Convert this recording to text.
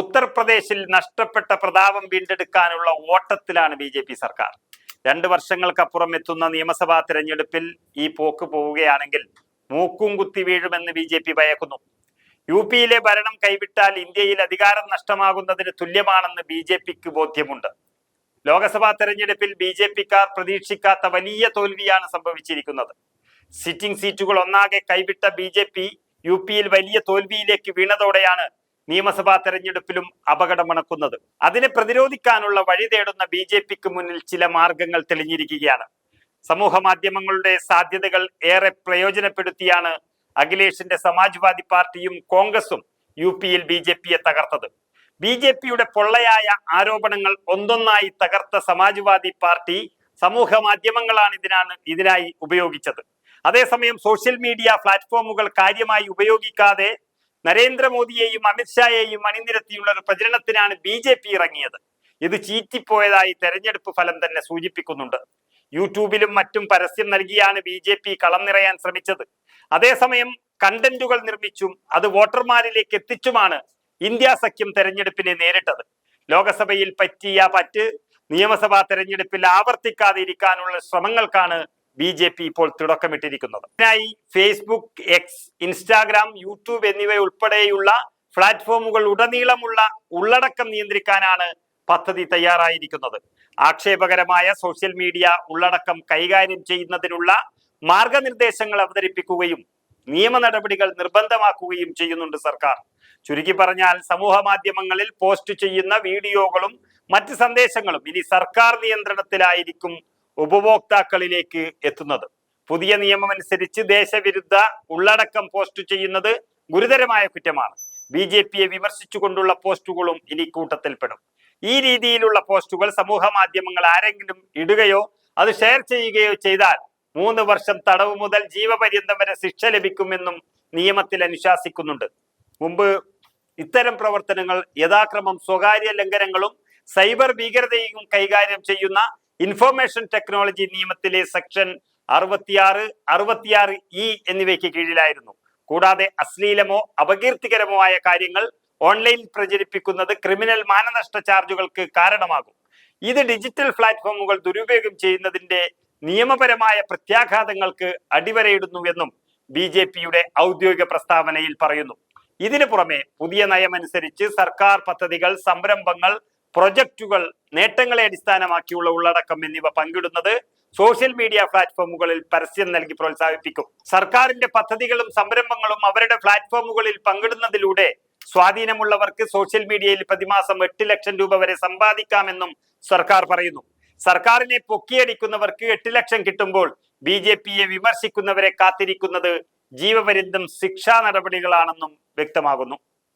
ഉത്തർപ്രദേശിൽ നഷ്ടപ്പെട്ട പ്രതാപം വീണ്ടെടുക്കാനുള്ള ഓട്ടത്തിലാണ് ബി ജെ പി സർക്കാർ. രണ്ട് വർഷങ്ങൾക്കപ്പുറം എത്തുന്ന നിയമസഭാ തിരഞ്ഞെടുപ്പിൽ ഈ പോക്ക് പോവുകയാണെങ്കിൽ മൂക്കും കുത്തി വീഴുമെന്ന് ബി ജെ പി ഭയക്കുന്നു. യു പിയിലെ ഭരണം കൈവിട്ടാൽ ഇന്ത്യയിൽ അധികാരം നഷ്ടമാകുന്നതിന് തുല്യമാണെന്ന് ബി ജെ പിക്ക് ബോധ്യമുണ്ട്. ലോക്സഭാ തെരഞ്ഞെടുപ്പിൽ ബി ജെ പിക്കാർ പ്രതീക്ഷിക്കാത്ത വലിയ തോൽവിയാണ് സംഭവിച്ചിരിക്കുന്നത്. സിറ്റിംഗ് സീറ്റുകൾ ഒന്നാകെ കൈവിട്ട ബി ജെ പി യു പിയിൽ വലിയ തോൽവിയിലേക്ക് വീണതോടെയാണ് നിയമസഭാ തെരഞ്ഞെടുപ്പിലും അപകടമണക്കുന്നത്. അതിനെ പ്രതിരോധിക്കാനുള്ള വഴി തേടുന്ന ബി ജെ പിക്ക് മുന്നിൽ ചില മാർഗങ്ങൾ തെളിഞ്ഞിരിക്കുകയാണ്. സമൂഹ മാധ്യമങ്ങളുടെ സാധ്യതകൾ ഏറെ പ്രയോജനപ്പെടുത്തിയാണ് അഖിലേഷിന്റെ സമാജ്വാദി പാർട്ടിയും കോൺഗ്രസും യു പിയിൽ ബി ജെ പിയെ തകർത്തത്. ബി ജെ പിയുടെ പൊള്ളയായ ആരോപണങ്ങൾ ഒന്നൊന്നായി തകർത്ത സമാജ്വാദി പാർട്ടി സമൂഹ മാധ്യമങ്ങളാണ് ഇതിനാണ് ഇതിനായി ഉപയോഗിച്ചത്. അതേസമയം സോഷ്യൽ മീഡിയ പ്ലാറ്റ്ഫോമുകൾ കാര്യമായി ഉപയോഗിക്കാതെ നരേന്ദ്രമോദിയെയും അമിത്ഷായെയും അണിനിരത്തിയുള്ള ഒരു പ്രചരണത്തിനാണ് ബി ജെ പി ഇറങ്ങിയത്. ഇത് ചീറ്റിപ്പോയതായി തെരഞ്ഞെടുപ്പ് ഫലം തന്നെ സൂചിപ്പിക്കുന്നുണ്ട്. യൂട്യൂബിലും മറ്റും പരസ്യം നൽകിയാണ് ബി ജെ പി കളം നിറയാൻ ശ്രമിച്ചത്. അതേസമയം കണ്ടന്റുകൾ നിർമ്മിച്ചും അത് വോട്ടർമാരിലേക്ക് എത്തിച്ചുമാണ് ഇന്ത്യ സഖ്യം തെരഞ്ഞെടുപ്പിനെ നേരിട്ടത്. ലോകസഭയിൽ പറ്റിയ പറ്റ് നിയമസഭാ തെരഞ്ഞെടുപ്പിൽ ആവർത്തിക്കാതെ ഇരിക്കാനുള്ള ശ്രമങ്ങൾക്കാണ് ബി ജെ പി ഇപ്പോൾ തുടക്കമിട്ടിരിക്കുന്നത്. ഇതിനായി ഫേസ്ബുക്ക് എക്സ് ഇൻസ്റ്റാഗ്രാം യൂട്യൂബ് എന്നിവ ഉൾപ്പെടെയുള്ള പ്ലാറ്റ്ഫോമുകൾ ഉടനീളമുള്ള ഉള്ളടക്കം നിയന്ത്രിക്കാനാണ് പദ്ധതി തയ്യാറായിരിക്കുന്നത്. ആക്ഷേപകരമായ സോഷ്യൽ മീഡിയ ഉള്ളടക്കം കൈകാര്യം ചെയ്യുന്നതിനുള്ള മാർഗനിർദ്ദേശങ്ങൾ അവതരിപ്പിക്കുകയും നിയമ നടപടികൾ നിർബന്ധമാക്കുകയും ചെയ്യുന്നുണ്ട് സർക്കാർ. ചുരുക്കി പറഞ്ഞാൽ സമൂഹ മാധ്യമങ്ങളിൽ പോസ്റ്റ് ചെയ്യുന്ന വീഡിയോകളും മറ്റ് സന്ദേശങ്ങളും ഇനി സർക്കാർ നിയന്ത്രണത്തിലായിരിക്കും ഉപഭോക്താക്കളിലേക്ക് എത്തുന്നത്. പുതിയ നിയമമനുസരിച്ച് ദേശവിരുദ്ധ ഉള്ളടക്കം പോസ്റ്റ് ചെയ്യുന്നത് ഗുരുതരമായ കുറ്റമാണ്. ബി ജെ പിയെ വിമർശിച്ചുകൊണ്ടുള്ള പോസ്റ്റുകളും ഇനി കൂട്ടത്തിൽപ്പെടും. ഈ രീതിയിലുള്ള പോസ്റ്റുകൾ സമൂഹ മാധ്യമങ്ങൾ ആരെങ്കിലും ഇടുകയോ അത് ഷെയർ ചെയ്യുകയോ ചെയ്താൽ മൂന്ന് വർഷം തടവ് മുതൽ ജീവപര്യന്തം വരെ ശിക്ഷ ലഭിക്കുമെന്നും നിയമത്തിൽ അനുശാസിക്കുന്നുണ്ട്. മുമ്പ് ഇത്തരം പ്രവർത്തനങ്ങൾ യഥാക്രമം സ്വകാര്യ ലംഘനങ്ങളും സൈബർ ഭീകരതയും കൈകാര്യം ചെയ്യുന്ന ഇൻഫർമേഷൻ ടെക്നോളജി നിയമത്തിലെ സെക്ഷൻ അറുപത്തിയാറ് അറുപത്തിയാറ് ഇ എന്നിവയ്ക്ക് കീഴിലായിരുന്നു. കൂടാതെ അശ്ലീലമോ അപകീർത്തികരമോ ആയ കാര്യങ്ങൾ ഓൺലൈനിൽ പ്രചരിപ്പിക്കുന്നത് ക്രിമിനൽ മാനനഷ്ട ചാർജുകൾക്ക് കാരണമാകും. ഇത് ഡിജിറ്റൽ പ്ലാറ്റ്ഫോമുകൾ ദുരുപയോഗം ചെയ്യുന്നതിന്റെ നിയമപരമായ പ്രത്യാഘാതങ്ങൾക്ക് അടിവരയിടുന്നുവെന്നും ബി ജെ പിയുടെ ഔദ്യോഗിക പ്രസ്താവനയിൽ പറയുന്നു. ഇതിനു പുറമെ പുതിയ നയമനുസരിച്ച് സർക്കാർ പദ്ധതികൾ സംരംഭങ്ങൾ പ്രൊജക്റ്റുകൾ നേട്ടങ്ങളെ അടിസ്ഥാനമാക്കിയുള്ള ഉള്ളടക്കം എന്നിവ പങ്കിടുന്നത് സോഷ്യൽ മീഡിയ പ്ലാറ്റ്ഫോമുകളിൽ പരസ്യം നൽകി പ്രോത്സാഹിപ്പിക്കും. സർക്കാരിന്റെ പദ്ധതികളും സംരംഭങ്ങളും അവരുടെ പ്ലാറ്റ്ഫോമുകളിൽ പങ്കിടുന്നതിലൂടെ സ്വാധീനമുള്ളവർക്ക് സോഷ്യൽ മീഡിയയിൽ പ്രതിമാസം എട്ട് ലക്ഷം രൂപ വരെ സമ്പാദിക്കാമെന്നും സർക്കാർ പറയുന്നു. സർക്കാരിനെ പൊക്കിയടിക്കുന്നവർക്ക് എട്ട് ലക്ഷം കിട്ടുമ്പോൾ ബി ജെ പിയെ വിമർശിക്കുന്നവരെ കാത്തിരിക്കുന്നത് ജീവപര്യന്തം ശിക്ഷാ നടപടികളാണെന്നും വ്യക്തമാകുന്നു.